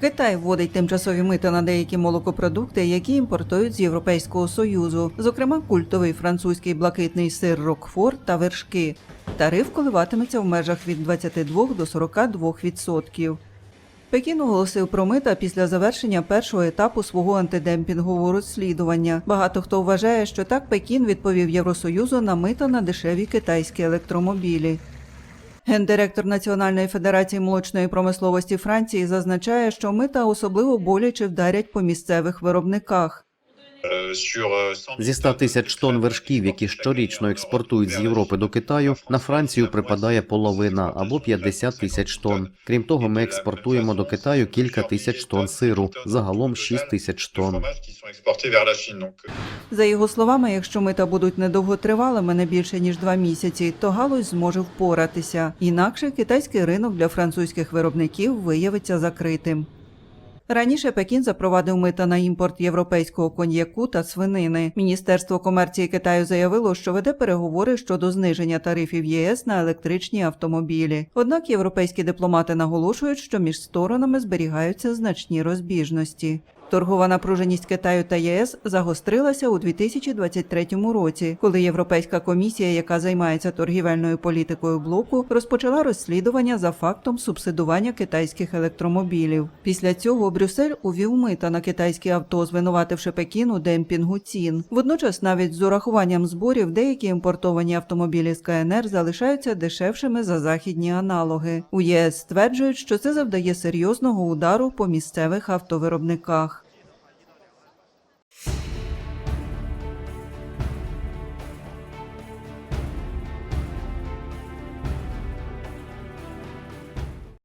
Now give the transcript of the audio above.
Китай вводить тимчасові мита на деякі молокопродукти, які імпортують з Європейського союзу, зокрема культовий французький блакитний сир Рокфор та вершки. Тариф коливатиметься в межах від 22 до 42 відсотків. Пекін оголосив про мита після завершення першого етапу свого антидемпінгового розслідування. Багато хто вважає, що так Пекін відповів Євросоюзу на мита на дешеві китайські електромобілі. Гендиректор Національної федерації молочної промисловості Франції зазначає, що мита особливо боляче вдарять по місцевих виробниках. Зі 100 тисяч тонн вершків, які щорічно експортують з Європи до Китаю, на Францію припадає половина або 50 тисяч тонн. Крім того, ми експортуємо до Китаю кілька тисяч тонн сиру, загалом 6 тисяч тонн. За його словами, якщо мита будуть недовготривалими не більше ніж два місяці, то галузь зможе впоратися. Інакше китайський ринок для французьких виробників виявиться закритим. Раніше Пекін запровадив мита на імпорт європейського коньяку та свинини. Міністерство комерції Китаю заявило, що веде переговори щодо зниження тарифів ЄС на електричні автомобілі. Однак європейські дипломати наголошують, що між сторонами зберігаються значні розбіжності. Торгова напруженість Китаю та ЄС загострилася у 2023 році, коли Європейська комісія, яка займається торгівельною політикою блоку, розпочала розслідування за фактом субсидування китайських електромобілів. Після цього Брюссель увів мита на китайські авто, звинувативши Пекін у демпінгу цін. Водночас, навіть з урахуванням зборів, деякі імпортовані автомобілі з КНР залишаються дешевшими за західні аналоги. У ЄС стверджують, що це завдає серйозного удару по місцевих автовиробниках.